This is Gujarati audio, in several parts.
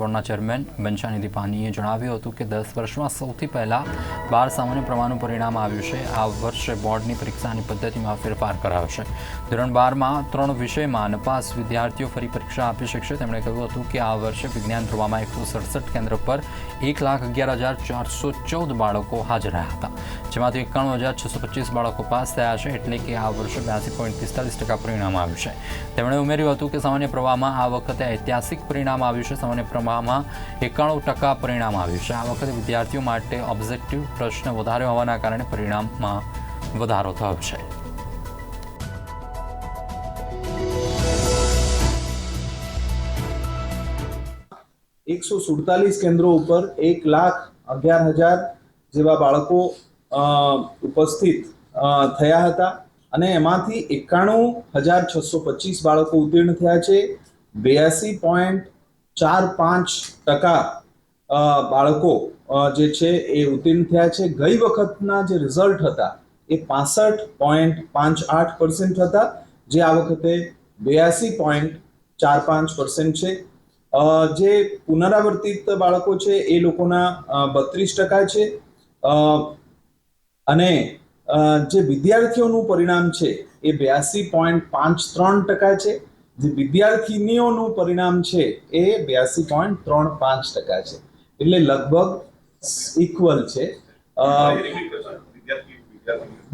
બોર્ડના ચેરમેન બંછાનિધિ પાનીએ જણાવ્યું હતું કે દસ વર્ષમાં સૌથી પહેલા બાર સામાન્ય પ્રમાણનું પરિણામ આવ્યું છે. આ વર્ષે બોર્ડની પરીક્ષાની પદ્ધતિમાં ફેરફાર કરાવશે ધોરણ બારમાં ત્રણ વિષયમાં નપાસ વિદ્યાર્થીઓ ફરી પરીક્ષા આપી શકશે. તેમણે કહ્યું હતું કે આ વર્ષે વિજ્ઞાન ધ્રુવામાં એકસો સડસઠ કેન્દ્ર પર એક લાખ અગિયાર હજાર ચારસો ચૌદ બાળકો હાજર રહ્યા હતા. જેમાંથી એકાણું હજાર છસો પચીસ બાળકો પાસ થયા છે એટલે કે આ વર્ષે બ્યાસી પોઈન્ટ પિસ્તાલીસ ટકા પરિણામ આવ્યું છે. તેમણે ઉમેર્યું હતું કે સામાન્ય પ્રવાહમાં આ વખતે ઐતિહાસિક પરિણામ આવ્યું છે. સામાન્ય પ્રવાહમાં એકાણું ટકા પરિણામ આવ્યું છે. આ વખતે વિદ્યાર્થીઓ માટે ઓબ્જેક્ટિવ પ્રશ્ન વધારે હોવાના કારણે પરિણામમાં વધારો થયો છે. એકસો સુડતાલીસ કેન્દ્રો ઉપર એક લાખ અગિયાર હજાર જેવા બાળકો ઉપસ્થિત થયા હતા અને એમાંથી એકાણું હજાર છસો પચીસ બાળકો ઉત્તીર્ણ થયા છે. બ્યાસી પોઈન્ટ ચાર પાંચ ટકા બાળકો જે છે એ ઉત્તીર્ણ થયા છે. ગઈ વખતના જે રિઝલ્ટ હતા એ પાસઠ પોઈન્ટ પાંચ આઠ પર્સન્ટ હતા, જે આ વખતે બ્યાસી પોઈન્ટ ચાર પાંચ પર્સન્ટ છે. જે પુનરાવર્તિત બાળકો છે એ લોકોના બત્રીસ ટકા છે. અને જે વિદ્યાર્થીઓનું પરિણામ છે એ બ્યાસી પોઈન્ટ પાંચ ત્રણ ટકા છે. જે વિદ્યાર્થીનીઓનું પરિણામ છે એ બ્યાસી પોઈન્ટ ત્રણ પાંચ ટકા છે. એટલે લગભગ ઇક્વલ છે.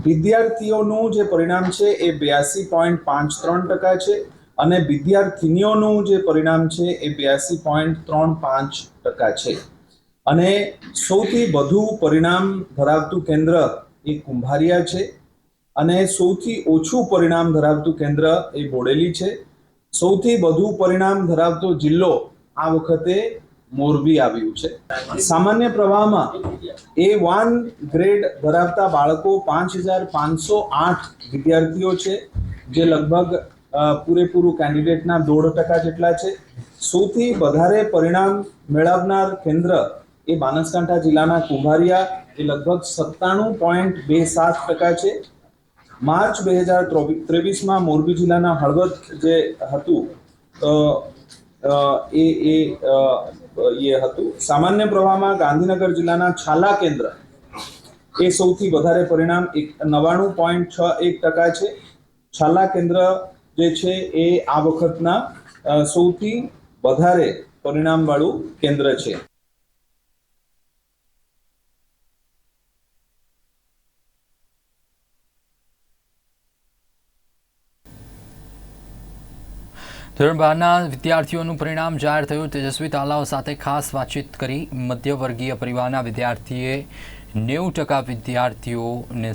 વિદ્યાર્થીઓનું જે પરિણામ છે એ બ્યાસી પોઈન્ટ પાંચ ત્રણ ટકા છે અને વિદ્યાર્થીનીઓનું જે પરિણામ છે એ બ્યાસી પોઈન્ટ ત્રણ પાંચ ટકા છે. અને સૌથી વધુ પરિણામ ધરાવતું કેન્દ્ર એ કુંભારિયા છે અને સૌથી ઓછું પરિણામ ધરાવતું કેન્દ્ર એ બોડેલી છે. સૌથી વધુ પરિણામ ધરાવતો જિલ્લો આ વખતે મોરબી આવ્યું છે. સામાન્ય પ્રવાહમાં એ વન ગ્રેડ ધરાવતા બાળકો પાંચ હજાર પાંચસો આઠ વિદ્યાર્થીઓ છે, જે લગભગ પૂરેપૂરું કેન્ડિડેટના દોઢ ટકા જેટલા છે. સૌથી વધારે પરિણામ મેળવનાર કેન્દ્ર એ બનાસકાંઠા જિલ્લાના કુંભારિયા એ લગભગ સત્તાણું પોઈન્ટ બે સાત ટકા છે. માર્ચ બે હજાર ત્રેવીસમાં મોરબી જિલ્લાના હળવદ જે હતું એ એ એ હતું. સામાન્ય પ્રવાહમાં ગાંધીનગર જિલ્લાના છાલા કેન્દ્ર, એ સૌથી વધારે પરિણામ એક નવાણું પોઈન્ટ છ એક ટકા છે. છાલા કેન્દ્ર જે છે એ આ વખતના સૌથી વધારે પરિણામવાળું કેન્દ્ર છે. ધોરણ બારના વિદ્યાર્થીઓનું પરિણામ જાહેર થયું. તેજસ્વી તાલાઓ સાથે ખાસ વાતચીત કરી મધ્યવર્ગીય પરિવારના વિદ્યાર્થીએ નેવું ટકા વિદ્યાર્થીઓને